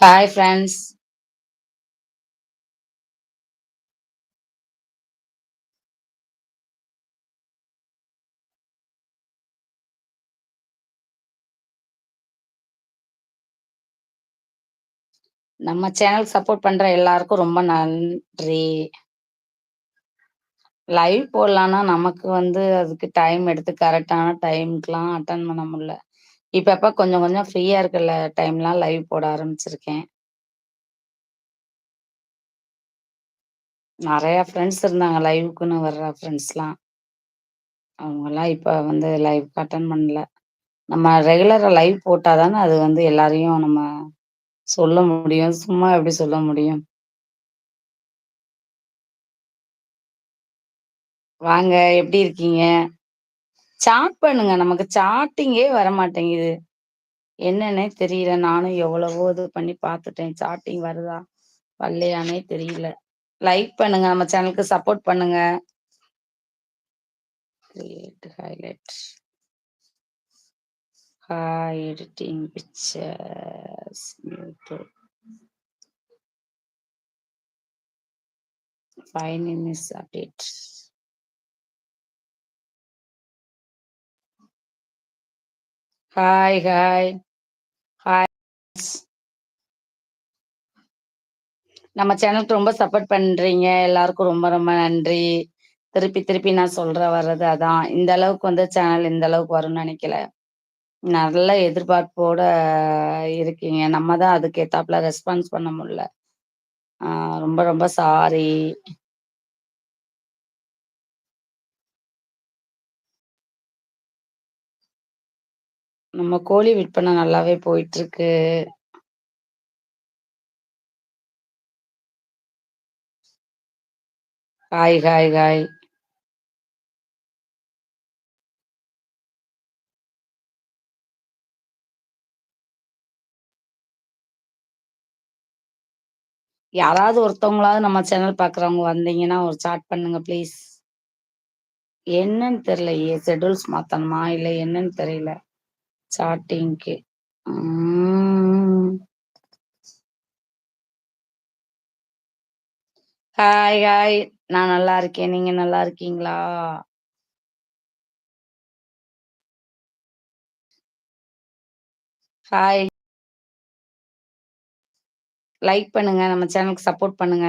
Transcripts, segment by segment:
Hi friends நம்ம channel support பண்ற எல்லாருக்கும் ரொம்ப நன்றி. லைவ் போடலான்னா நமக்கு வந்து அதுக்கு டைம் எடுத்து கரெக்டான டைம்க்குலாம் அட்டன் பண்ண முடியல. இப்ப இப்ப கொஞ்சம் கொஞ்சம் ஃப்ரீயா இருக்கல டைம்லாம் லைவ் போட ஆரம்பிச்சிருக்கேன். நிறைய ஃப்ரெண்ட்ஸ் இருந்தாங்க. லைவுக்குன்னு வர்ற ஃப்ரெண்ட்ஸ்லாம். அவங்கெல்லாம் இப்ப வந்து லைவ் அட்டன் பண்ணல. நம்ம ரெகுலரா லைவ் போட்டாதானே அது வந்து எல்லாரையும் நம்ம சொல்ல முடியும். சும்மா எப்படி சொல்ல முடியும்? வாங்க எப்படி இருக்கீங்க? சாட் பண்ணுங்க. நமக்கு சாட்டிங்கே வரமாட்டேங்குது. என்னன்னே தெரியல. நானும் எவ்வளவோ இது பண்ணி பார்த்துட்டேன். சாட்டிங் வருதா? வரலையானே தெரியல. லைக் பண்ணுங்க. நம்ம சேனலுக்கு சப்போர்ட் பண்ணுங்க. Create highlight hi editing pictures YouTube fine miss update hi hi hi நம்ம சேனலுக்கு ரொம்ப சப்போர்ட் பண்றீங்க. எல்லாருக்கும் ரொம்ப ரொம்ப நன்றி. திருப்பி திருப்பி நான் சொல்ற வர்றது அதான். இந்த அளவுக்கு வந்து சேனல் இந்த அளவுக்கு வரும்னு நினைக்கல. நல்ல எதிர்பார்ப்போட இருக்கீங்க. நம்ம தான் அதுக்கு ஏத்தாப்புல ரெஸ்பான்ஸ் பண்ண முடியல. ஆஹ் ரொம்ப ரொம்ப சாரி நம்ம கோழி விற்பனை நல்லாவே போயிட்டு இருக்கு ஹாய் ஹாய் ஹாய். யாராவது ஒருத்தவங்களாவது நம்ம சேனல் பாக்குறவங்க வந்தீங்கன்னா ஒரு சாட் பண்ணுங்க ப்ளீஸ் என்னன்னு தெரியலையே ஷெட்யூல்ஸ் மாத்தணுமா? இல்ல என்னன்னு தெரியல. சாட்டிங்க்கு ஹாய் ஹாய் நான் நல்லா இருக்கேன். நீங்க நல்லா இருக்கீங்களா? ஹாய் லைக் பண்ணுங்க. நம்ம சேனலுக்கு சப்போர்ட் பண்ணுங்க.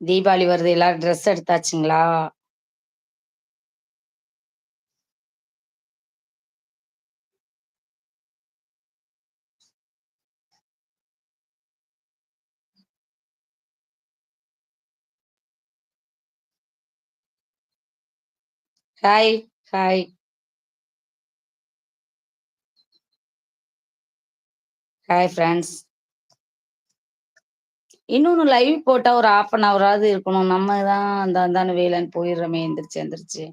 தீபாவளி வருது எல்லாரும் ட்ரெஸ் எடுத்தாச்சுங்களா? ஹாய் ஹாய் ஹாய் ஃப்ரெண்ட்ஸ் இன்னொன்னு லைவ் போட்டா ஒரு ஆஃப் அன் ஹவராவது இருக்கணும். நம்ம தான் அந்த அந்தான வேலைன்னு போயிடுறோமே எந்திரிச்சு எந்திரிச்சு.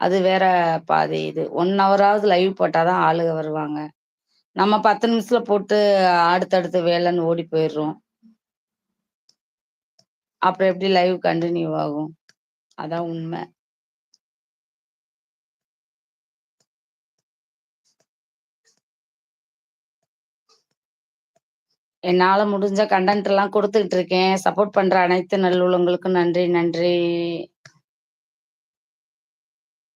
அது வேற பாதி இது. ஒன் ஹவராவது லைவ் போட்டாதான் ஆளுக வருவாங்க. நம்ம பத்து நிமிஷத்துல போட்டு அடுத்தடுத்து வேலைன்னு ஓடி போயிடுறோம். அப்புறம் எப்படி லைவ் கண்டினியூ ஆகும்? அதான் உண்மை. என்னால முடிஞ்ச கண்டென்ட் எல்லாம் கொடுத்துக்கிட்டு இருக்கேன். சப்போர்ட் பண்ற அனைத்து நல்லுள்ளங்களுக்கும் நன்றி நன்றி.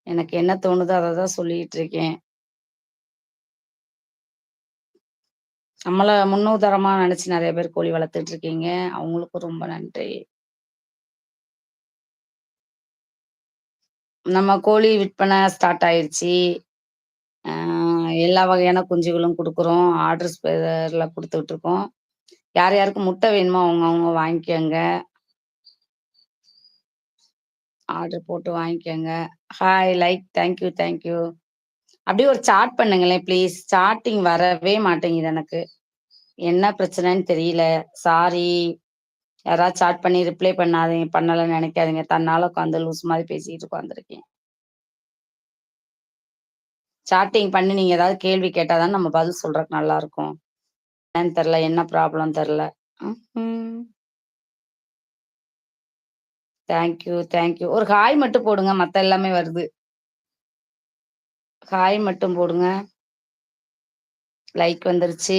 எனக்கு என்ன தோணுதோ அதை தான் சொல்லிட்டு இருக்கேன். நம்மள முன்னுதாரமா நினைச்சு நிறைய பேர் கோழி வளர்த்துட்டு இருக்கீங்க. அவங்களுக்கும் ரொம்ப நன்றி. நம்ம கோழி விற்பனை ஸ்டார்ட் ஆயிடுச்சு எல்லா வகையான குஞ்சுகளும் கொடுக்குறோம். ஆர்டர்ஸ் பேர்ல கொடுத்துட்டு இருக்கோம் யார் யாருக்கு முட்டை வேணுமோ அவங்க அவங்க வாங்கிக்கோங்க. ஆர்டர் போட்டு வாங்கிக்கோங்க. ஹாய் லைக் தேங்க்யூ தேங்க்யூ அப்படியே ஒரு சாட் பண்ணுங்களேன் ப்ளீஸ் சாட்டிங் வரவே மாட்டேங்குது எனக்கு. என்ன பிரச்சனைன்னு தெரியல. சாரி யாராவது சாட் பண்ணி ரிப்ளை பண்ணாதீங்க பண்ணலன்னு நினைக்காதீங்க. தன்னால உட்காந்து லூஸ் மாதிரி பேசிட்டு உட்காந்துருக்கேன். சாட்டிங் பண்ணி நீங்க ஏதாவது கேள்வி கேட்டாதான் நம்ம பதில் சொல்றதுக்கு நல்லா இருக்கும் என்னன்னு தெரியல என்ன ப்ராப்ளம் தெரில தேங்க்யூ தேங்க்யூ ஒரு ஹாய் மட்டும் போடுங்க மத்த எல்லாமே வருது. ஹாய் மட்டும் போடுங்க. லைக் வந்துருச்சு.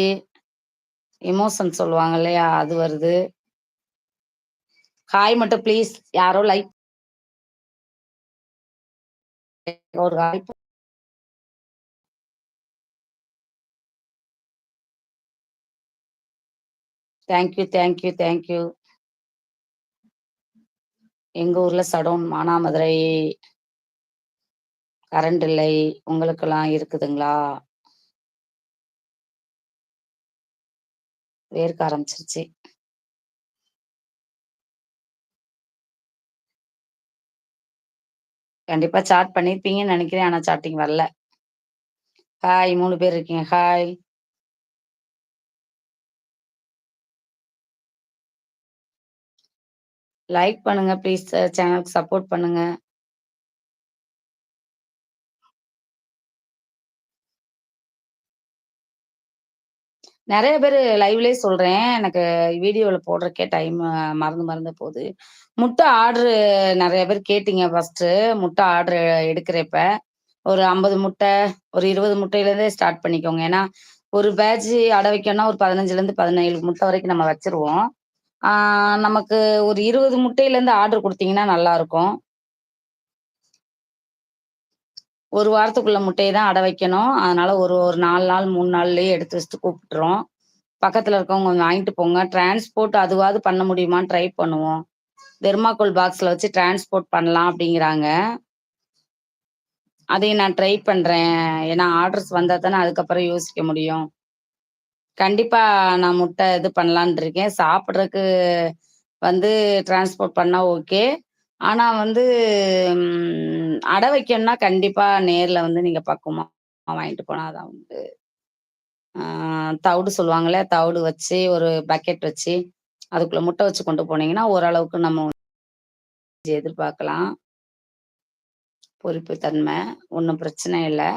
எமோஷன் சொல்லுவாங்க இல்லையா அது வருது. ஹாய் மட்டும் ப்ளீஸ் யாரோ லைக் ஒரு ஹாய் தேங்க்யூ தேங்க்யூ தேங்க்யூ எங்க ஊர்ல சடவுன் மானாமதுரை கரண்ட் இல்லை உங்களுக்கெல்லாம் இருக்குதுங்களா? வேர்க்க ஆரம்பிச்சிருச்சு. கண்டிப்பா சாட் பண்ணிருப்பீங்கன்னு நினைக்கிறேன் ஆனா சாட்டிங் வரல. ஹாய் மூணு பேர் இருக்கீங்க. ஹாய் லைக் பண்ணுங்க ப்ளீஸ். சேனலுக்கு சப்போர்ட் பண்ணுங்க. நிறைய பேர் லைவ்லேயே சொல்றேன். எனக்கு வீடியோவில் போடுறக்கே டைம் மறந்து மறந்து போகுது முட்டை ஆர்டர் நிறைய பேர் கேட்டீங்க ஃபர்ஸ்ட் முட்டை ஆர்டர் எடுக்கிறப்ப ஒரு ஐம்பது முட்டை ஒரு இருபது முட்டையிலேருந்தே ஸ்டார்ட் பண்ணிக்கோங்க. ஏன்னா ஒரு பேட்ச் அடை வைக்கணும்னா ஒரு பதினஞ்சுலேருந்து பதினேழு முட்டை வரைக்கும் நம்ம வச்சிருவோம். நமக்கு ஒரு இருபது முட்டையில இருந்து ஆர்டர் கொடுத்தீங்கன்னா நல்லா இருக்கும் ஒரு வாரத்துக்குள்ள முட்டையை தான் அடை வைக்கணும். அதனால ஒரு ஒரு நாலு நாள் மூணு நாள்லயே எடுத்து வச்சுட்டு கூப்பிட்டுறோம் பக்கத்துல இருக்கவங்க கொஞ்சம் வாங்கிட்டு போங்க. டிரான்ஸ்போர்ட் அதுவாது பண்ண முடியுமான்னு ட்ரை பண்ணுவோம். தெர்மாக்கோல் பாக்ஸ்ல வச்சு டிரான்ஸ்போர்ட் பண்ணலாம் அப்படிங்கிறாங்க. அதையும் நான் ட்ரை பண்றேன். ஏன்னா ஆர்டர்ஸ் வந்தா தானே அதுக்கப்புறம் யோசிக்க முடியும். கண்டிப்பா நான் முட்டை இது பண்ணலான் இருக்கேன். சாப்பிட்றதுக்கு வந்து டிரான்ஸ்போர்ட் பண்ணா ஓகே ஆனா வந்து அடை வைக்கணும்னா கண்டிப்பா நேர்ல வந்து நீங்க பக்குவமா வாங்கிட்டு போனாதான் உண்டு. தவிடு சொல்லுவாங்கல்ல தவிடு வச்சு ஒரு பக்கெட் வச்சு அதுக்குள்ள முட்டை வச்சு கொண்டு போனீங்கன்னா ஓரளவுக்கு நம்ம எதிர்பார்க்கலாம். பொறுப்பு தன்மை ஒன்றும் பிரச்சனை இல்லை.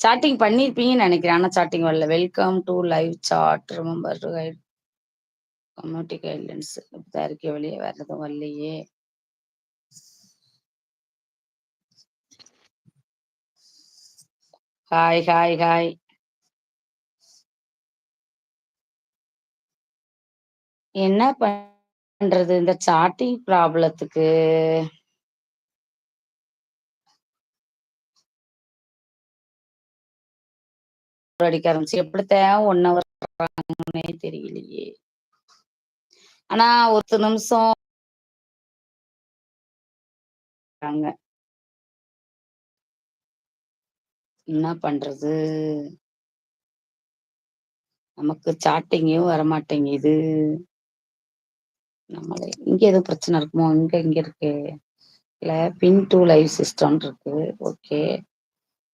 சாட்டிங் பண்ணிருப்பீங்கன்னு நினைக்கிறேன். ஆனா சாட்டிங் வரல. Welcome to live chat remember to guide community guidelines இப்படி இருக்கே வெளியே வர்றதும் வரலையே. ஹாய் ஹாய் ஹாய் என்ன பண்றது இந்த சாட்டிங் ப்ராப்ளத்துக்கு அடிக்க ஆரம்பிச்சு. எப்படித்தான் ஒன் ஹவர் தெரியலையே. ஆனா ஒரு நிமிஷம். என்ன பண்றது? நமக்கு சாட்டிங்கும் வரமாட்டேங்குது. நம்மளே இங்க எதுவும் பிரச்சனை இருக்குமோ? இங்க இங்க இருக்கு. இல்ல பின் டூ லைவ் சிஸ்டம் இருக்கு. ஓகே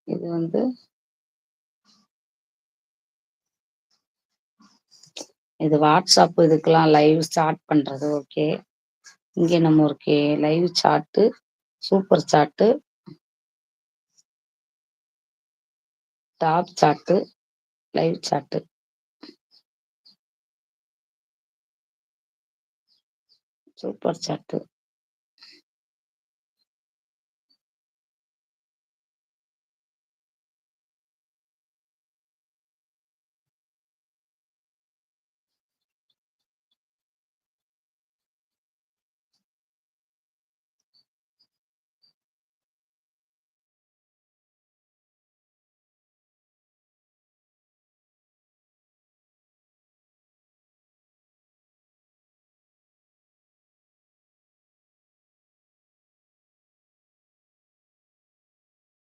இது வந்து இது வாட்ஸ்அப் இதுக்கெல்லாம் லைவ் ஸ்டார்ட் பண்றது ஓகே. இங்க நம்ம okay live chat super chat. Top chat live chat. Super chat.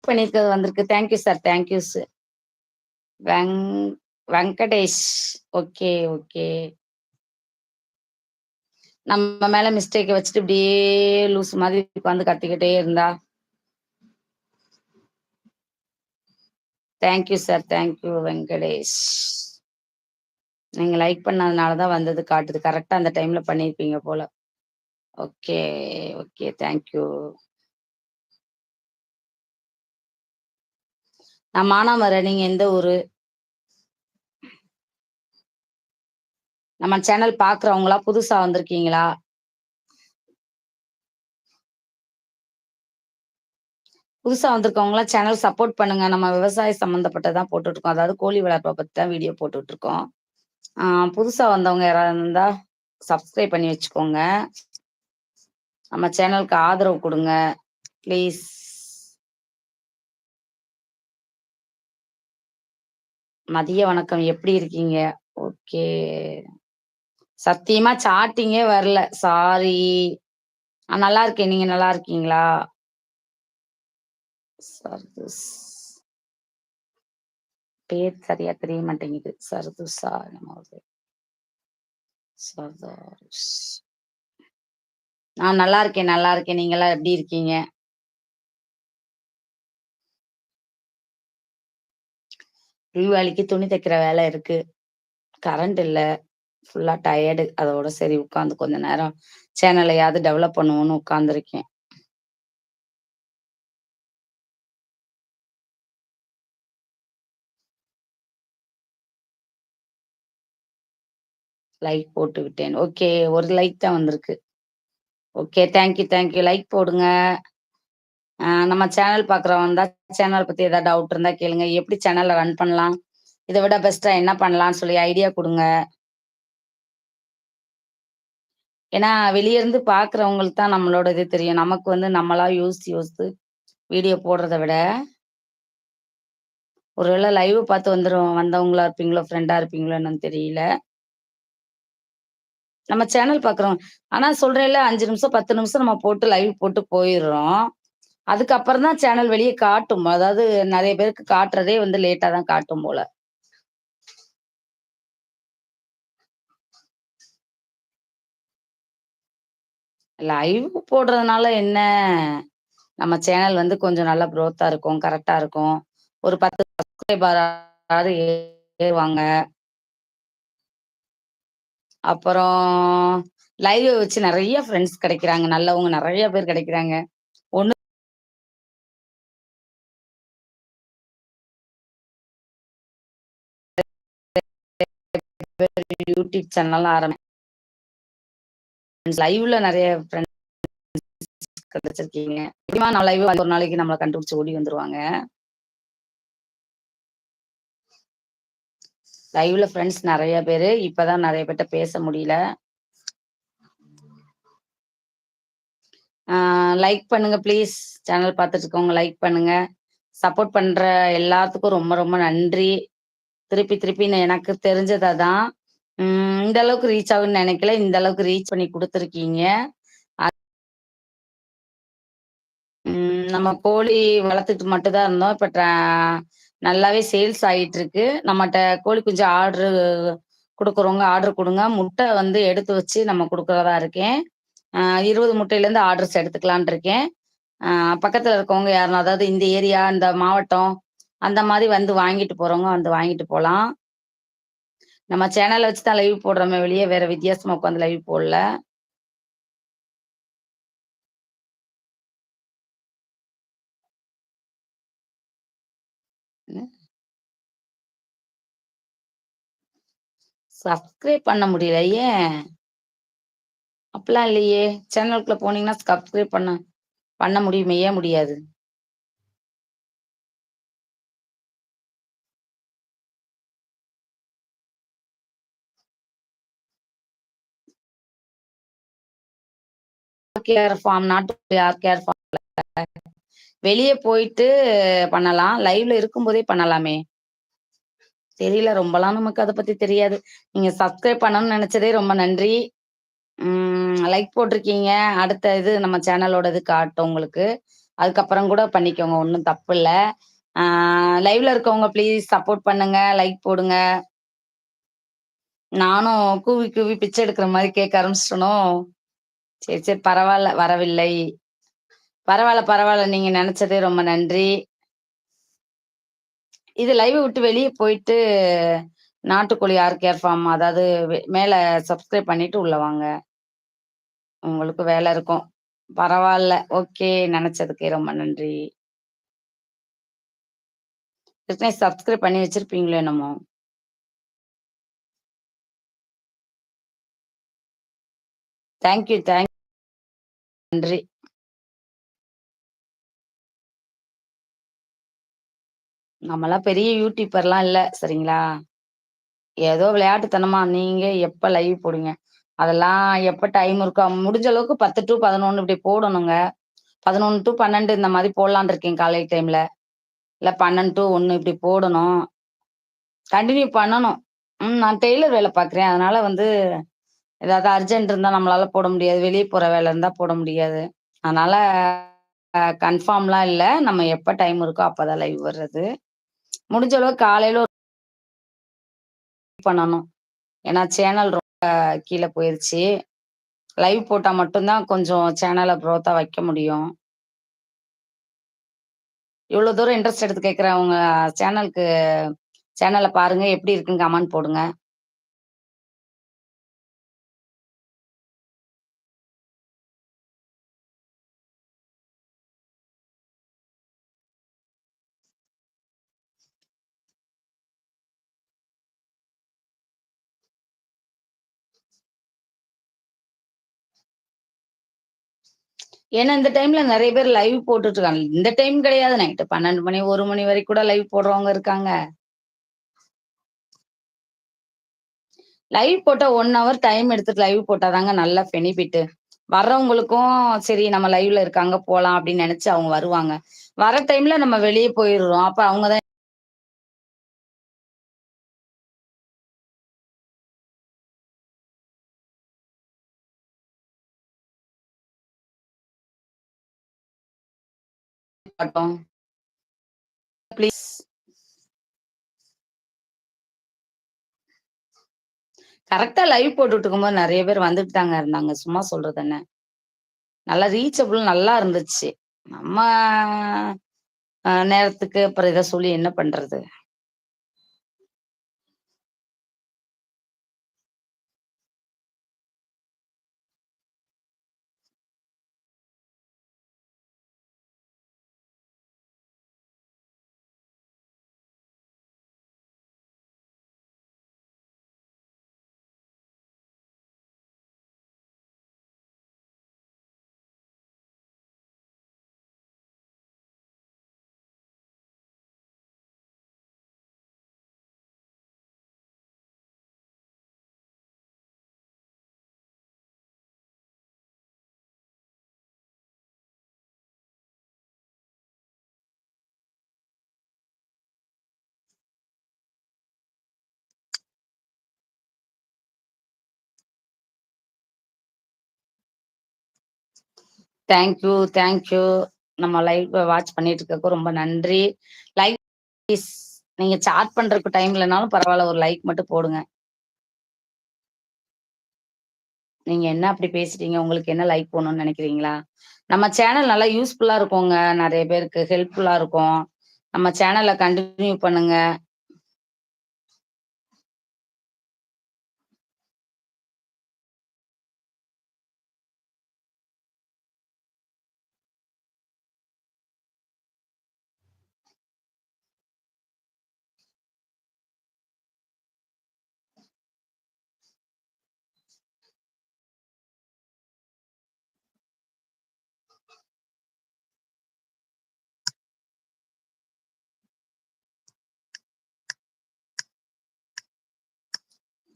பண்ணிருக்கிறது வந்திருக்கு தேங்க்யூ சார் தேங்க்யூ சார் வெங் வெங்கடேஷ். Okay, okay. நம்ம மேல மிஸ்டேக் வச்சுட்டு இப்படியே லூஸ் மாதிரி உட்காந்து கத்திக்கிட்டே இருந்தா thank you sir. Thank you Venkatesh. நீங்க லைக் பண்ணதுனால தான் வந்தது காட்டுது. கரெக்டா அந்த டைம்ல பண்ணியிருப்பீங்க போல. Okay, okay. தேங்க் நான் மானாமரை நீங்க எந்த ஊரு? நம்ம சேனல் பாக்குறவங்களா புதுசா வந்திருக்கீங்களா? புதுசா வந்திருக்கவங்களாம் சேனல் சப்போர்ட் பண்ணுங்க. நம்ம விவசாய சம்மந்தப்பட்டதான் போட்டுட்டு இருக்கோம் அதாவது கோழி வளர்ப்பை பத்தி தான் வீடியோ போட்டுட்ருக்கோம். ஆ புதுசா வந்தவங்க யாராவது இருந்தா சப்ஸ்கிரைப் பண்ணி வச்சுக்கோங்க. நம்ம சேனலுக்கு ஆதரவு கொடுங்க ப்ளீஸ். மதிய வணக்கம். எப்படி இருக்கீங்க? ஓகே. சத்தியமா சாட்டிங்கே வரல. சாரி. நல்லா இருக்கேன். நீங்க நல்லா இருக்கீங்களா? சர்துஸ். பேர் சரியா தெரிய மாட்டேங்குது. சர்துசா என்னமோ அது. நான் நல்லா இருக்கேன், நல்லா இருக்கேன். நீங்க எல்லாம் எப்படி இருக்கீங்க? தீபாவளிக்கு துணி தைக்கிற வேலை இருக்கு. கரண்ட் இல்லை ஃபுல்லா டயர்டு. அதோட சரி உட்காந்து கொஞ்ச நேரம் சேனலையாவது டெவலப் பண்ணுவோம்னு உட்காந்துருக்கேன். லைக் போட்டு விட்டேன். ஓகே. ஒரு லைக் தான் வந்திருக்கு. Okay. Thank you, thank you. Like போடுங்க. நம்ம சேனல் பார்க்குறவங்க இருந்தா சேனல் பத்தி ஏதாவது டவுட் இருந்தா கேளுங்க. எப்படி சேனல்ல ரன் பண்ணலாம்? இத விட பெஸ்டா என்ன பண்ணலாம்னு சொல்லி ஐடியா குடுங்க. ஏன்னா, வெளிய இருந்து பார்க்குறவங்களுக்கு தான் நம்மளோட இது தெரியும். நமக்கு வந்து நம்மளா யோசிச்சு யோசித்து வீடியோ போடுறத விட ஒருவேளை லைவ் பார்த்து வந்துரும் வந்தவங்களா இருப்பீங்களோ, ஃப்ரெண்டா இருப்பீங்களோ என்னன்னு தெரியல. நம்ம சேனல் பார்க்குறோம். ஆனா சொல்றேன்ல அஞ்சு நிமிஷம், 10 நிமிஷம் நம்ம போட்டு லைவ் போட்டு போயிடுறோம் அதுக்கப்புறம் தான் சேனல் வெளியே காட்டும். அதாவது நிறைய பேருக்கு காட்டுறதே வந்து லேட்டா தான் காட்டும் போல. லைவ் போடுறதுனால என்ன? நம்ம சேனல் வந்து கொஞ்சம் நல்லா க்ரோத்தா இருக்கும். கரெக்டா இருக்கும். ஒரு பத்து சப்ஸ்கிரைபர் ஏறுவாங்க. அப்புறம் லைவ் வச்சு நிறைய ஃப்ரெண்ட்ஸ் கிடைக்கிறாங்க. நல்லவங்க நிறைய பேர் கிடைக்கிறாங்க. யூடியூப் சேனல் ஆரம்பி லைவ்ல நிறைய ஃப்ரெண்ட்ஸ் கிடைச்சிருக்கீங்க. முக்கியமா நான் லைவ் ஒரு நாளைக்கு நம்மளை கண்டுபிடிச்சு ஓடி வந்துருவாங்க. லைவ்ல ஃப்ரெண்ட்ஸ் நிறைய பேரு. இப்பதான் நிறைய பேர்ட்ட பேச முடியல. லைக் பண்ணுங்க ப்ளீஸ். சேனல் பார்த்துட்டு இருக்கவங்க லைக் பண்ணுங்க. சப்போர்ட் பண்ற எல்லாத்துக்கும் ரொம்ப ரொம்ப நன்றி. திருப்பி திருப்பி எனக்கு தெரிஞ்சது அதான். ம் இந்த அளவுக்கு ரீச் ஆகும்னு நினைக்கல இந்த அளவுக்கு ரீச் பண்ணி கொடுத்துருக்கீங்க நம்ம கோழி வளர்த்துட்டு மட்டும்தான் இருந்தோம். இப்ப ட்ரா நல்லாவே சேல்ஸ் ஆகிட்டு இருக்கு நம்மகிட்ட கோழி குஞ்சு ஆர்டரு கொடுக்குறவங்க ஆர்டர் கொடுங்க முட்டை வந்து எடுத்து வச்சு நம்ம கொடுக்குறதா இருக்கேன். இருபது முட்டையிலேருந்து ஆர்டர்ஸ் எடுத்துக்கலான்ட்டு இருக்கேன். பக்கத்தில் இருக்கவங்க யாருனா அதாவது இந்த ஏரியா, இந்த மாவட்டம் அந்த மாதிரி வந்து வாங்கிட்டு போகிறவங்க வந்து வாங்கிட்டு போகலாம் நம்ம சேனலை வச்சு தான் லைவ் போடுறோமே வெளியே வேற வித்தியாசமா உட்காந்து லைவ் போடல. சப்ஸ்கிரைப் பண்ண முடியல. ஏன்? அப்பலாம் இல்லையே! சேனலுக்குள்ள போனீங்கன்னா, சப்ஸ்கிரைப் பண்ண பண்ண முடியுமே! ஏன் முடியாது? கேர் ஃபார்ம் நாட் யார் கேர் ஃபார்ம் வெளியே போயிட்டு பண்ணலாம். லைவ்ல இருக்கும்போதே பண்ணலாமே! தெரியல. ரொம்பலாம் நமக்கு அதை பத்தி தெரியாது. நீங்க சப்ஸ்கிரைப் பண்ணணும்னு நினைச்சதே ரொம்ப நன்றி. ம் லைக் போட்டிருக்கீங்க. அடுத்த இது நம்ம சேனலோட இது காட்டும் உங்களுக்கு. அதுக்கப்புறம் கூட பண்ணிக்கோங்க. ஒன்றும் தப்பு இல்லை லைவ்ல இருக்கவங்க ப்ளீஸ் சப்போர்ட் பண்ணுங்க. லைக் போடுங்க. நானும் கூவி கூவி பிச்சை எடுக்கிற மாதிரி கேட்க ஆரம்பிச்சிட்டனும் சரி, சரி பரவாயில்ல வரவில்லை. பரவாயில்ல பரவாயில்ல நீங்க நினைச்சதே ரொம்ப நன்றி. இது லைவ் விட்டு வெளியே போயிட்டு, நாட்டுக்கோழி ஆர் கேர் ஃபார்ம் அதாவது மேல சப்ஸ்கிரைப் பண்ணிட்டு உள்ள வாங்க. உங்களுக்கு வேலை இருக்கும். பரவாயில்ல ஓகே. நினைச்சதுக்கே ரொம்ப நன்றி. ஏற்கனவே சப்ஸ்கிரைப் பண்ணி வச்சிருப்பீங்களோ என்னமோ? தேங்க் யூ, தேங்க் நன்றி. நம்மளாம் பெரிய யூடியூபர்லாம் இல்ல. சரிங்களா? ஏதோ விளையாட்டுத்தனமா நீங்க எப்ப லைவ் போடுவீங்க? அதெல்லாம் எப்ப டைம் இருக்கோ முடிஞ்ச அளவுக்கு பத்து டு பதினொன்று இப்படி போடணுங்க. பதினொன்று டு பன்னெண்டு இந்த மாதிரி போடலான்னு இருக்கேன் காலை டைம்ல. இல்ல பன்னெண்டு டு ஒன்று இப்படி போடணும். கண்டினியூ பண்ணணும். ம். நான் டெய்லர் வேலை பார்க்குறேன். அதனால வந்து ஏதாவது அர்ஜென்ட் இருந்தால் நம்மளால போட முடியாது. வெளியே போற வேலை இருந்தால் போட முடியாது. அதனால கன்ஃபார்ம்லாம் இல்லை நம்ம எப்போ டைம் இருக்கோ அப்போதான் லைவ் வர்றது. முடிஞ்ச அளவுக்கு காலையில ஒரு பண்ணணும். ஏன்னா சேனல் ரொம்ப கீழே போயிருச்சு. லைவ் போட்டால் மட்டும்தான் கொஞ்சம் சேனலை க்ரோத்தாக வைக்க முடியும். இவ்வளோ தூரம் இன்ட்ரெஸ்ட் எடுத்து கேட்குறேன் உங்க சேனலுக்கு சேனலை பாருங்க. எப்படி இருக்குன்னு கமெண்ட் போடுங்க. ஏன்னா இந்த டைம்ல நிறைய பேர் லைவ் போட்டுட்டு இருக்காங்க. இந்த டைம் கிடையாது. நைட்டு 12 மணி, ஒரு மணி வரைக்கும் கூட லைவ் போடுறவங்க இருக்காங்க. லைவ் போட்டா ஒன் ஹவர் டைம் எடுத்துட்டு லைவ் போட்டாதாங்க நல்ல பெனிஃபிட்டு. வர்றவங்களுக்கும் சரி நம்ம லைவ்ல இருக்காங்க போலாம் அப்படின்னு நினைச்சு அவங்க வருவாங்க. வர டைம்ல நம்ம வெளிய போயிடுறோம் அப்ப அவங்கதான் காட்டும். ப்ளீஸ். கரெக்டா லைவ் போட்டுட்டு இருக்கும்போது நிறைய பேர் வந்துட்டு தாங்க இருந்தாங்க. சும்மா சொல்றது என்ன? நல்லா ரீச்சபிள் நல்லா இருந்துச்சு. நம்ம நேரத்துக்கு அப்புறம் இதை சொல்லி என்ன பண்றது? Thank you, thank you. நம்ம லைவ் வாட்ச் பண்ணிட்டு இருக்க ரொம்ப நன்றி. Like please. நீங்க சாட் பண்றதுக்கு டைம் இல்லைனாலும் பரவாயில்ல ஒரு லைக் மட்டும் போடுங்க. நீங்க என்ன அப்படி பேசிட்டீங்க? உங்களுக்கு என்ன லைக் போகணும்னு நினைக்கிறீங்களா நம்ம சேனல் நல்லா யூஸ்ஃபுல்லா இருக்குங்க. நிறைய பேருக்கு ஹெல்ப்ஃபுல்லா இருக்கும். நம்ம சேனலை கண்டினியூ பண்ணுங்க.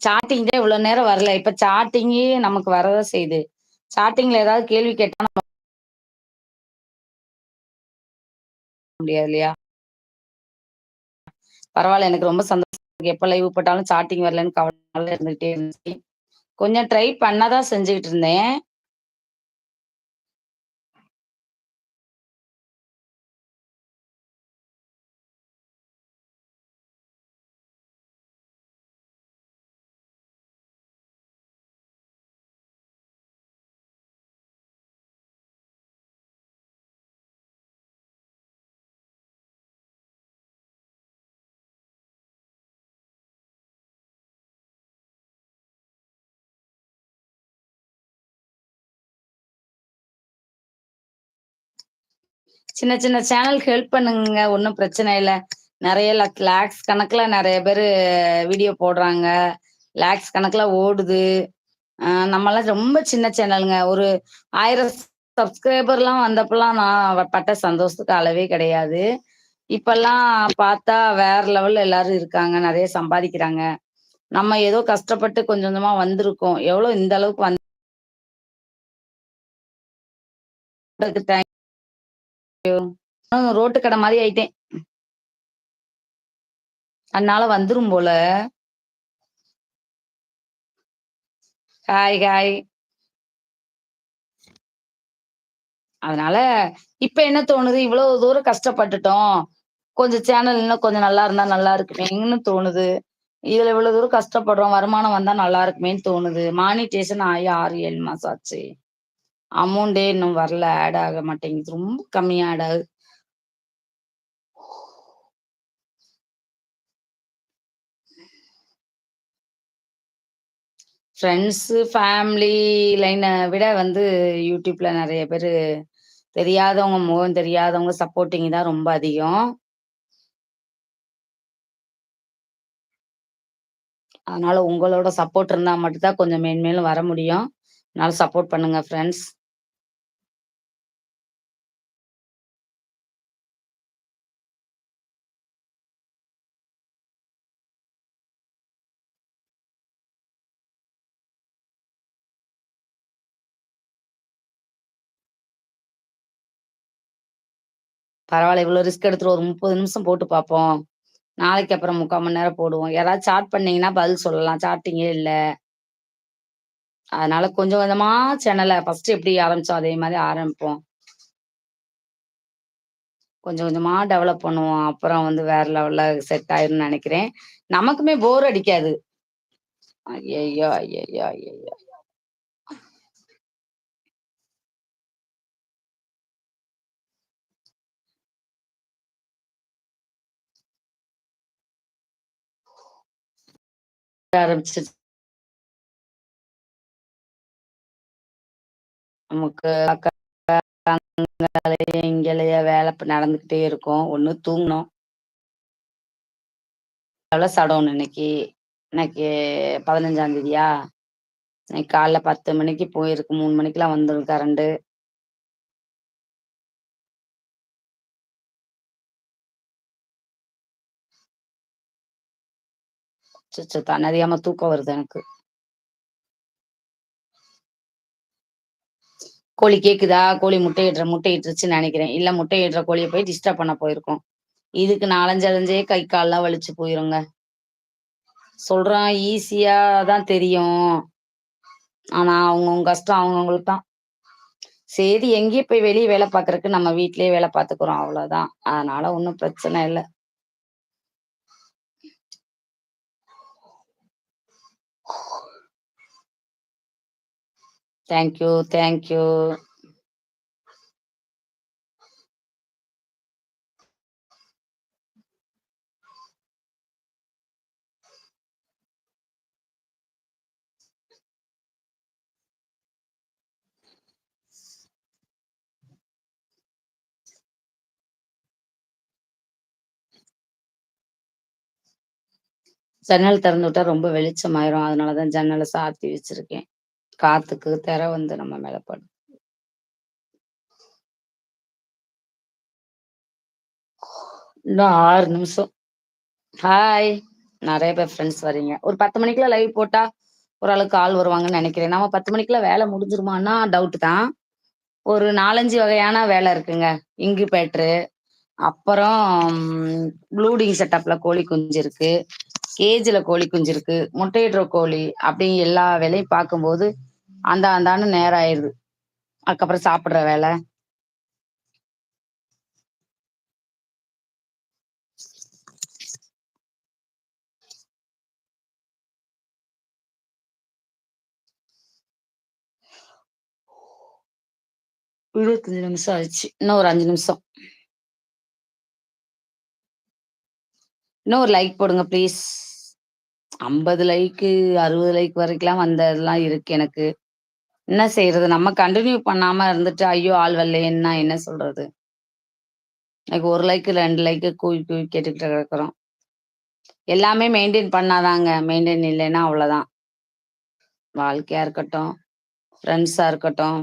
சாட்டிங் தான் இவ்வளோ நேரம் வரல. இப்ப சாட்டிங்கே நமக்கு வரதான் செய்யுது. சாட்டிங்ல ஏதாவது கேள்வி கேட்டா நம்ம முடியாது இல்லையா? பரவாயில்ல எனக்கு ரொம்ப சந்தோஷம் இருக்கு. எப்ப லைவ் போட்டாலும் சாட்டிங் வரலன்னு கவலை இருந்துகிட்டே இருந்துச்சு. கொஞ்சம் ட்ரை பண்ணாதான் செஞ்சுக்கிட்டு இருந்தேன். சின்ன சின்ன சேனலுக்கு ஹெல்ப் பண்ணுங்க ஒன்றும் பிரச்சனை இல்லை. நிறைய லக் லேக்ஸ் கணக்குல நிறைய பேர் வீடியோ போடுறாங்க. லேக்ஸ் கணக்குல ஓடுது. நம்மளாம் நம்மலாம் ரொம்ப சின்ன சேனலுங்க ஒரு ஆயிரம் சப்ஸ்கிரைபர்லாம் வந்தப்பெல்லாம் நான் பட்ட சந்தோஷத்துக்கு அளவே கிடையாது. இப்பெல்லாம் பார்த்தா வேற லெவல்ல எல்லாரும் இருக்காங்க நிறைய சம்பாதிக்கிறாங்க. நம்ம ஏதோ கஷ்டப்பட்டு கொஞ்சம் கொஞ்சமா வந்திருக்கோம். எவ்வளவு இந்த அளவுக்கு வந்து ரோட்டு கடை மாதிரி ஆயிட்டேன். அதனால வந்துரும் போல. ஹாய் ஹாய் அதனால இப்ப என்ன தோணுது? இவ்வளவு தூரம் கஷ்டப்பட்டுட்டோம். கொஞ்சம் சேனல் இன்னும் கொஞ்சம் நல்லா இருந்தா நல்லா இருக்குமேன்னு தோணுது? இதுல இவ்வளவு தூரம் கஷ்டப்படுறோம் வருமானம் வந்தா நல்லா இருக்குமேன்னு தோணுது. மானிட்டேஷன் ஆகி ஆறு ஏழு மாசம் ஆச்சு. அமௌண்டே இன்னும் வரல ஆட் ஆக மாட்டேங்குது. ரொம்ப கம்மியா ஆட் ஆகுது. ஃப்ரெண்ட்ஸு ஃபேமிலி லைனை விட வந்து யூடியூப்ல நிறைய பேர் தெரியாதவங்க முகம் தெரியாதவங்க சப்போர்ட்டிங் தான் ரொம்ப அதிகம். அதனால உங்களோட சப்போர்ட் இருந்தால் மட்டும்தான் கொஞ்சம் மேன்மேலும் வர முடியும். அதனால சப்போர்ட் பண்ணுங்க ஃப்ரெண்ட்ஸ் பரவாயில்ல இவ்வளோ ரிஸ்க் எடுத்துட்டு ஒரு முப்பது நிமிஷம் போட்டு பார்ப்போம். நாளைக்கு அப்புறம் முக்கால் மணி நேரம் போடுவோம். யாராவது சாட் பண்ணீங்கன்னா பதில் சொல்லலாம். சாட்டிங்கே இல்லை. அதனால கொஞ்சம் கொஞ்சமா சேனலை ஃபர்ஸ்ட் எப்படி ஆரம்பிச்சோம் அதே மாதிரி ஆரம்பிப்போம். கொஞ்சம் கொஞ்சமா டெவலப் பண்ணுவோம். அப்புறம் வந்து வேற லெவல்ல செட் ஆயிரும்னு நினைக்கிறேன். நமக்குமே போர் அடிக்காது. ஐயோ ஐயோ ஐயோ ஆரம்பிச்சு நமக்கு இங்கேயே வேலை நடந்துகிட்டே இருக்கும் ஒண்ணு தூங்கணும் எவ்வளோ சடவுன் இன்னைக்கு இன்னைக்கு பதினஞ்சாம் தேதியா இன்னைக்கு காலைல பத்து மணிக்கு போயிருக்கு மூணு மணிக்கெல்லாம் வந்துடும் கரண்டு சுச்சு தன்னறியாம தூக்கம் வருது எனக்கு. கோழி கேக்குதா? கோழி முட்டையிடுற முட்டையிட்டுருச்சுன்னு நினைக்கிறேன். இல்ல முட்டையிடுற கோழியை போய் டிஸ்டர்ப் பண்ண போயிருக்கோம். இதுக்கு நாலஞ்சு அலைஞ்சே கை கால்லாம் வலிச்சு போயிருங்க. சொல்றான் ஈஸியா தான் தெரியும். ஆனா அவங்கவுங்க கஷ்டம் அவங்கவுங்களுக்கு தான். சரி எங்கேயும் போய் வெளியே வேலை பார்க்கறதுக்கு நம்ம வீட்லயே வேலை பார்த்துக்கிறோம் அவ்வளவுதான். அதனால ஒன்றும் பிரச்சனை இல்லை. தேங்க்யூ தேங்க்யூ ஜன்னல் திறந்து விட்டா ரொம்ப வெளிச்சமாயிரும். அதனாலதான் ஜன்னலை சாத்தி வச்சிருக்கேன். காத்துக்கு திற வந்து நம்ம மேல படும் இன்னும் ஆறு நிமிஷம். ஹாய் நிறைய பேர் ஃப்ரெண்ட்ஸ் வரீங்க ஒரு பத்து மணிக்குள்ள லைவ் போட்டா ஓரளவுக்கு ஆள் வருவாங்கன்னு நினைக்கிறேன். நம்ம பத்து மணிக்குள்ள வேலை முடிஞ்சிருமான்னா டவுட் தான். ஒரு நாலஞ்சு வகையான வேலை இருக்குங்க. இங்கு பேட்ரு அப்புறம் ப்ளூடிங் செட்டப்ல கோழி குஞ்சு இருக்கு. கேஜில கோழி குஞ்சு இருக்கு. முட்டையிடுற கோழி அப்படி எல்லா வேலையும் பார்க்கும்போது அந்த அந்தான்னு நேரம் ஆயிடுது அதுக்கப்புறம் சாப்பிடுற வேலை. இருபத்தஞ்சு நிமிஷம் ஆயிடுச்சு இன்னும் ஒரு அஞ்சு நிமிஷம். இன்னும் ஒரு லைக் போடுங்க ப்ளீஸ் ஐம்பது லைக்கு அறுபது லைக் வரைக்கும்லாம் வந்ததெல்லாம் இருக்கு எனக்கு. என்ன செய்யறது நம்ம கண்டினியூ பண்ணாம இருந்துட்டு ஐயோ ஆள் வரலையேன்னா என்ன சொல்றது? எனக்கு ஒரு லைக்கு ரெண்டு லைக்கு கூவி கூவி கேட்டுக்கிட்டு இருக்கிறோம். எல்லாமே மெயின்டைன் பண்ணாதாங்க. மெயின்டைன் இல்லைன்னா அவ்வளோதான் வாழ்க்கையா இருக்கட்டும் ஃப்ரெண்ட்ஸா இருக்கட்டும்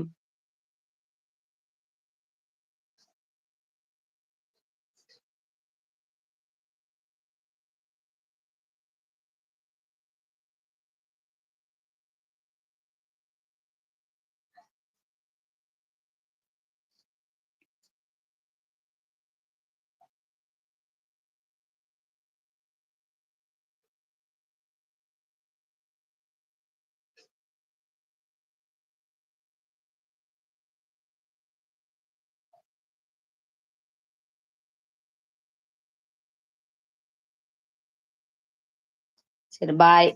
சரி பாய்